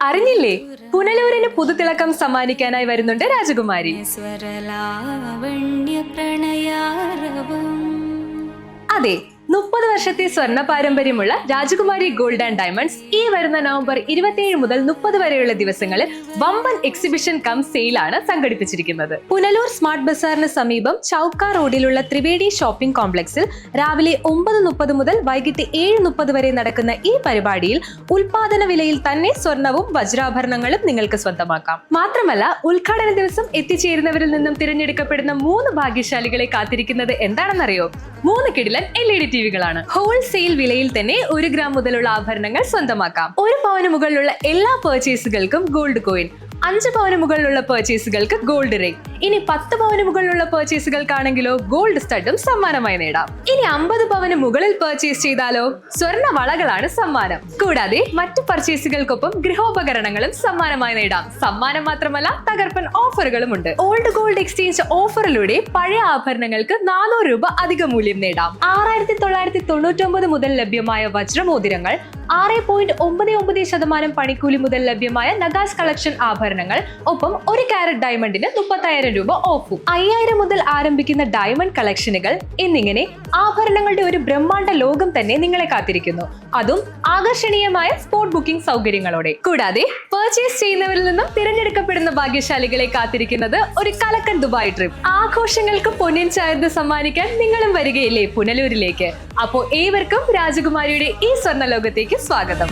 അറിഞ്ഞില്ലേ? പുനലൂരിന് പുതുതിളക്കം സമ്മാനിക്കാനായി വരുന്നുണ്ട് രാജകുമാരി. അതെ മുപ്പത് വർഷത്തെ സ്വർണ പാരമ്പര്യമുള്ള രാജകുമാരി ഗോൾഡ് ആൻഡ് ഡയമണ്ട്സ് ഈ വരുന്ന നവംബർ ഇരുപത്തിയേഴ് മുതൽ മുപ്പത് വരെയുള്ള ദിവസങ്ങളിൽ വമ്പൻ എക്സിബിഷൻ കം സെയിലാണ് സംഘടിപ്പിച്ചിരിക്കുന്നത്. പുനലൂർ സ്മാർട്ട് ബസാറിന് സമീപം ചൌക്ക റോഡിലുള്ള ത്രിവേണി ഷോപ്പിംഗ് കോംപ്ലക്സിൽ രാവിലെ ഒമ്പത് മുപ്പത് മുതൽ വൈകിട്ട് ഏഴ് മുപ്പത് വരെ നടക്കുന്ന ഈ പരിപാടിയിൽ ഉൽപാദന വിലയിൽ തന്നെ സ്വർണവും വജ്രാഭരണങ്ങളും നിങ്ങൾക്ക് സ്വന്തമാക്കാം. മാത്രമല്ല ഉദ്ഘാടന ദിവസം എത്തിച്ചേരുന്നവരിൽ നിന്നും തിരഞ്ഞെടുക്കപ്പെടുന്ന മൂന്ന് ഭാഗ്യശാലികളെ കാത്തിരിക്കുന്നത് എന്താണെന്നറിയോ? മൂന്ന് കിടിലൻ എൽ ഇ ഡി ടിവികളാണ് ഹോൾസെയിൽ വിലയിൽ തന്നെ ഒരു ഗ്രാം മുതലുള്ള ആഭരണങ്ങൾ സ്വന്തമാക്കാം. ഒരു പവന് മുകളിലുള്ള എല്ലാ പർച്ചേസുകൾക്കും ഗോൾഡ് കോയിൻ അഞ്ച് പവന് മുകളിലുള്ള പർച്ചേസുകൾക്ക് ഗോൾഡ് റിംഗ് ഇനി പത്ത് പവന് മുകളിലുള്ള പർച്ചേസുകൾക്കാണെങ്കിലോ ഗോൾഡ് സ്റ്റഡും സമ്മാനമായി നേടാം. ഇനി അമ്പത് പവന് മുകളിൽ പർച്ചേസ് ചെയ്താലോ സ്വർണ വളകളാണ് സമ്മാനം. കൂടാതെ മറ്റു പർച്ചേസുകൾക്കൊപ്പം ഗൃഹോപകരണങ്ങളും സമ്മാനമായി നേടാം. സമ്മാനം മാത്രമല്ല തകർപ്പൻ ഓഫറുകളും ഉണ്ട്. ഓൾഡ് ഗോൾഡ് എക്സ്ചേഞ്ച് ഓഫറിലൂടെ പഴയ ആഭരണങ്ങൾക്ക് നാനൂറ് രൂപ അധിക മൂല്യം നേടാം. ആറായിരത്തി തൊള്ളായിരത്തി തൊണ്ണൂറ്റൊമ്പത് മുതൽ ലഭ്യമായ വജ്രമോതിരങ്ങൾ ആറ് പോയിന്റ് ഒമ്പത് ഒമ്പത് ശതമാനം പണിക്കൂലി മുതൽ ലഭ്യമായ നഗാസ് കളക്ഷൻ ആഭരണങ്ങൾ ഒപ്പം ഒരു കാരറ്റ് ഡയമണ്ടിന് മുപ്പത്തായിരം രൂപ ഓഫും. അയ്യായിരം മുതൽ ആരംഭിക്കുന്ന ഡയമണ്ട് കളക്ഷനുകൾ എന്നിങ്ങനെ ആഭരണങ്ങളുടെ ഒരു ബ്രഹ്മാണ്ഡ ലോകം തന്നെ നിങ്ങളെ കാത്തിരിക്കുന്നു. അതും ആകർഷണീയമായ സ്പോട്ട് ബുക്കിംഗ് സൗകര്യങ്ങളോടെ. കൂടാതെ പർച്ചേസ് ചെയ്യുന്നവരിൽ നിന്നും തിരഞ്ഞെടുക്കപ്പെടുന്ന ഭാഗ്യശാലികളെ കാത്തിരിക്കുന്നത് ഒരു കലക്കൻ ദുബായ് ട്രിപ്പ്. ആഘോഷങ്ങൾക്ക് പൊന്നിൻ ചായർന്ന് സമ്മാനിക്കാൻ നിങ്ങളും വരികയില്ലേ പുനലൂരിലേക്ക്? അപ്പോ ഏവർക്കും രാജകുമാരിയുടെ ഈ സ്വർണ ലോകത്തേക്ക് സ്വാഗതം.